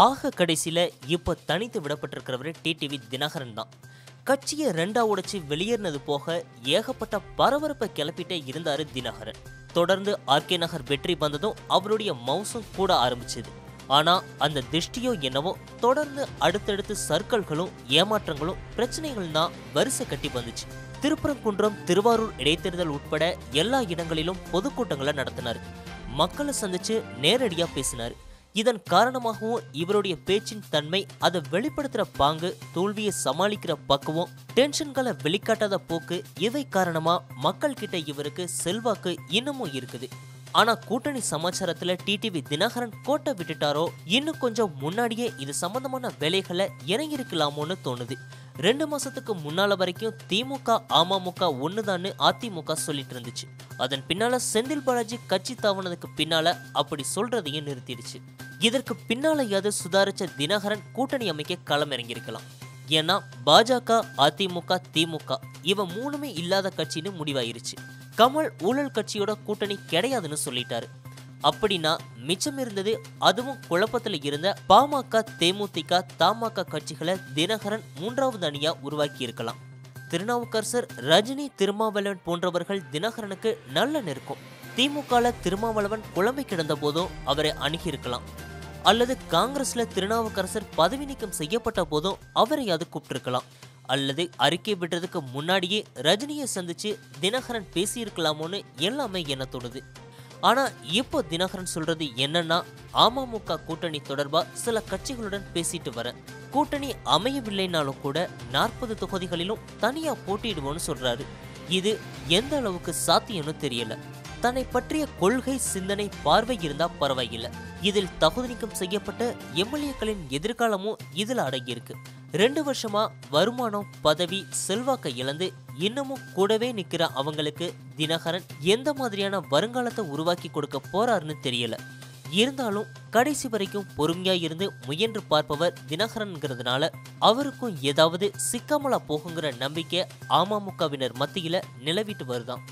ஆக கடைசியில் இப்போ தனித்து விடப்பட்டிருக்கிறவர் டிடிவி தினகரன் தான். கட்சியை ரெண்டா உடைச்சி வெளியேறினது போக ஏகப்பட்ட பரபரப்பை கிளப்பிட்டே இருந்தார் தினகரன். தொடர்ந்து ஆர்கே நகர் வெற்றி வந்ததும் அவருடைய மவுசும் கூட ஆரம்பிச்சது. ஆனால் அந்த திருஷ்டியோ என்னவோ தொடர்ந்து அடுத்தடுத்து சர்க்கல்களும் ஏமாற்றங்களும் பிரச்சனைகள் தான் வரிசை கட்டி வந்துச்சு. திருப்பரங்குன்றம் திருவாரூர் இடைத்தேர்தல் உட்பட எல்லா இடங்களிலும் பொதுக்கூட்டங்களை நடத்தினார். மக்களை சந்திச்சு நேரடியாக பேசினார். இதன் காரணமாகவும் இவருடைய பேச்சின் தன்மை அதை வெளிப்படுத்துற பாங்கு தோல்வியை சமாளிக்கிற பக்குவம் டென்ஷன்களை வெளிக்காட்டாத போக்கு இவை காரணமா மக்கள் கிட்ட இவருக்கு செல்வாக்கு இன்னமும் இருக்குது. ஆனா கூட்டணி சமாச்சாரத்துல டிடிவி தினகரன் கோட்டை விட்டுட்டாரோ இன்னும் கொஞ்சம் முன்னாடியே இது சம்பந்தமான வேலைகளை இறங்கியிருக்கலாமோன்னு தோணுது. ரெண்டு மாசத்துக்கு முன்னால வரைக்கும் திமுக அமமுக ஒண்ணுதான்னு அதிமுக சொல்லிட்டு இருந்துச்சு. அதன் பின்னால செந்தில் பாலாஜி கட்சி தாவனதுக்கு பின்னால அப்படி சொல்றதையும் நிறுத்திடுச்சு. இதற்கு பின்னாலையாவது சுதாரிச்ச தினகரன் கூட்டணி அமைக்க களமிறங்கியிருக்கலாம். ஏன்னா பாஜக அதிமுக திமுக இவ மூணுமே இல்லாத கட்சின்னு முடிவாயிருச்சு. கமல் ஊழல் கட்சியோட கூட்டணி கிடையாதுன்னு சொல்லிட்டாரு. அப்படின்னா மிச்சம் இருந்தது அதுவும் குழப்பத்தில் இருந்த பாமக தேமுதிக தமாக கட்சிகளை தினகரன் மூன்றாவது அணியா உருவாக்கி இருக்கலாம். திருநாவுக்கரசர் ரஜினி திருமாவளவன் போன்றவர்கள் தினகரனுக்கு நல்ல நெருக்கம். திமுகல திருமாவளவன் குழம்பி கிடந்த போதும் அவரை அணுகியிருக்கலாம் அல்லது காங்கிரஸ்ல திருநாவுக்கரசர் பதவி நீக்கம் செய்யப்பட்ட போதும் அவரையாவது கூப்பிட்டிருக்கலாம். அல்லது அறிக்கை விடுறதுக்கு முன்னாடியே ரஜினியை சந்திச்சு தினகரன் பேசியிருக்கலாமோன்னு எல்லாமே என்ன தோணுது ஆனா இப்போ தினகரன் சொல்றது என்னன்னா அமமுக கூட்டணி தொடர்பா சில கட்சிகளுடன் பேசிட்டு வரேன் கூட்டணி அமையவில்லைனாலும் கூட நாற்பது தொகுதிகளிலும் தனியா போட்டியிடுவோன்னு சொல்றாரு. இது எந்த அளவுக்கு சாத்தியம்னு தெரியல. தன்னை பற்றிய கொள்கை சிந்தனை பார்வை இருந்தா பரவாயில்லை. இதில் தகுதி நீக்கம் செய்யப்பட்ட எம்எல்ஏக்களின் எதிர்காலமும் இதில் அடங்கியிருக்கு. ரெண்டு வருஷமா வருமானம் பதவி செல்வாக்கை இழந்து இன்னமும் கூடவே நிக்கிற அவங்களுக்கு தினகரன் எந்த மாதிரியான வருங்காலத்தை உருவாக்கி கொடுக்க போறாருன்னு தெரியல. இருந்தாலும் கடைசி வரைக்கும் பொறுமையா இருந்து முயன்று பார்ப்பவர் தினகரன்ங்கிறதுனால அவருக்கும் ஏதாவது சிக்காமலா போகுங்கிற நம்பிக்கை அமமுகவினர் மத்தியில நிலவிட்டு வருதாம்